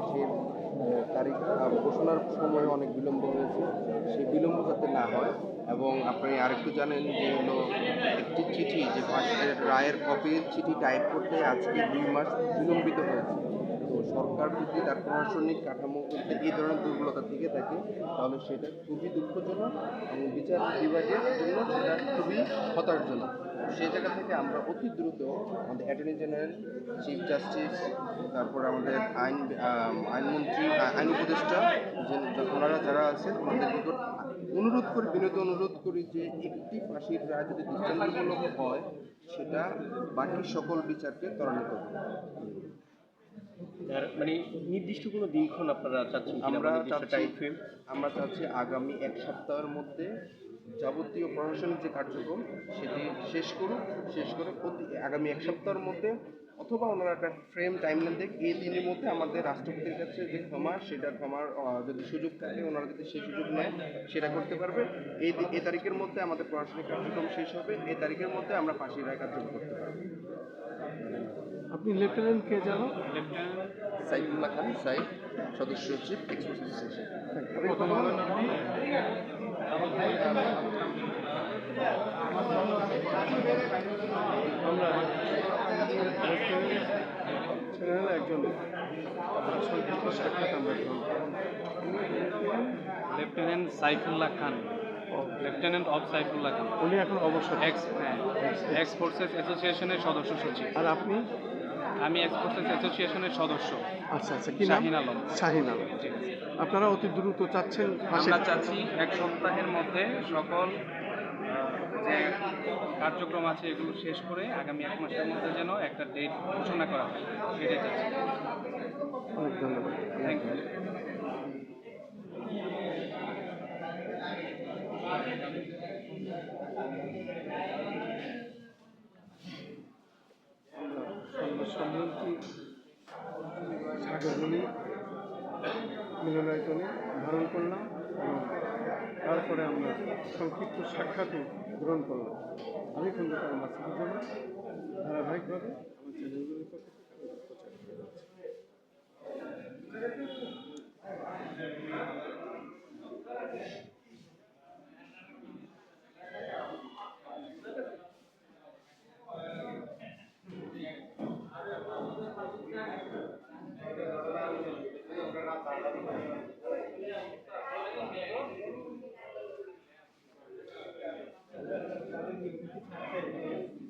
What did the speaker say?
ফাঁসির তারিখ ঘোষণার সময় অনেক বিলম্ব হয়েছে। সেই বিলম্ব যাতে না হয় এবং আপনি আরেকটু জানেন যে হলো একটি চিঠি যে ফাঁসির রায়ের কপির চিঠি টাইপ করতে আজকে দুই মাস বিলম্বিত হয়েছে। সরকার যদি তার প্রশাসনিক কাঠামো এই ধরনের দুর্বলতা থেকে থাকে, তাহলে সেটা খুবই দুঃখজনক এবং বিচার বিভাগের জন্য সেটা খুবই হতাশজনক। সেই জায়গা থেকে আমরা অতি দ্রুত আমাদের অ্যাটর্নি জেনারেল চিফ জাস্টিস তারপর আমাদের আইন আইনমন্ত্রী আইন উপদেষ্টা ওনারা যারা আছেন, ওনাদের নিকট অনুরোধ করি, বিনীত অনুরোধ করি যে একটি ফাঁসির রায় যদি দৃষ্টান্তমূলক হয়, সেটা বাকি সকল বিচারকে ত্বরান্বিত মানে নির্দিষ্ট কোনো দিনক্ষণ আপনারা চাচ্ছেন আমরা চাচ্ছি আমরা চাচ্ছি আগামী এক সপ্তাহের মধ্যে যাবতীয় প্রশাসনিক যে কার্যক্রম সেটি শেষ করুক শেষ করে প্রতি আগামী এক সপ্তাহের মধ্যে অথবা ওনারা একটা ফ্রেম টাইমলাইন দেখ এই দিনের মধ্যে আমাদের রাষ্ট্রপতির কাছে যে ক্ষমা সেটা ক্ষমার যদি সুযোগ থাকে ওনারা যদি সেই সুযোগ নেয় সেটা করতে পারবে। এই এই তারিখের মধ্যে আমাদের প্রশাসনিক কার্যক্রম শেষ হবে এই তারিখের মধ্যে আমরা ফাঁসির রায় কার্যক্রম করতে পারব। আপনি লেফটেন্যান্ট কে জানো? সাইফুল্লাহ খান সাইফ সদস্য বলেন আপনি আমরা চ্যানেল একজন। Lieutenant Saifullah Khan. Lieutenant of Saifullah Khan. উনি এখন অবসর। এক্স এক্স ফোর্সেস অ্যাসোসিয়েশনের সদস্য সচিব। আর আপনি? আমি এক্স ফোর্সেস অ্যাসোসিয়েশনের সদস্য। আচ্ছা আচ্ছা কি নাম? শাহিন আলম। শাহিন আলম। আপনারা অতি দ্রুত চাচ্ছেন আমরা চাচ্ছি এক সপ্তাহের মধ্যে সকল যে কার্যক্রম আছে এগুলো শেষ করে আগামী এক মাসের মধ্যে যেন একটা ডেট ঘোষণা করা হয় সেটাই চাচ্ছি। অনেক ধন্যবাদ। থ্যাংক ইউ সর্বসম্মতি সাগরণী মিলনায়তনে ধারণ করলাম এবং তারপরে আমরা সংক্ষিপ্ত সাক্ষাৎও গ্রহণ করলাম। আমি কিন্তু তার মাসিক ধারাবাহিকভাবে আমার চ্যানেলগুলির Thank you.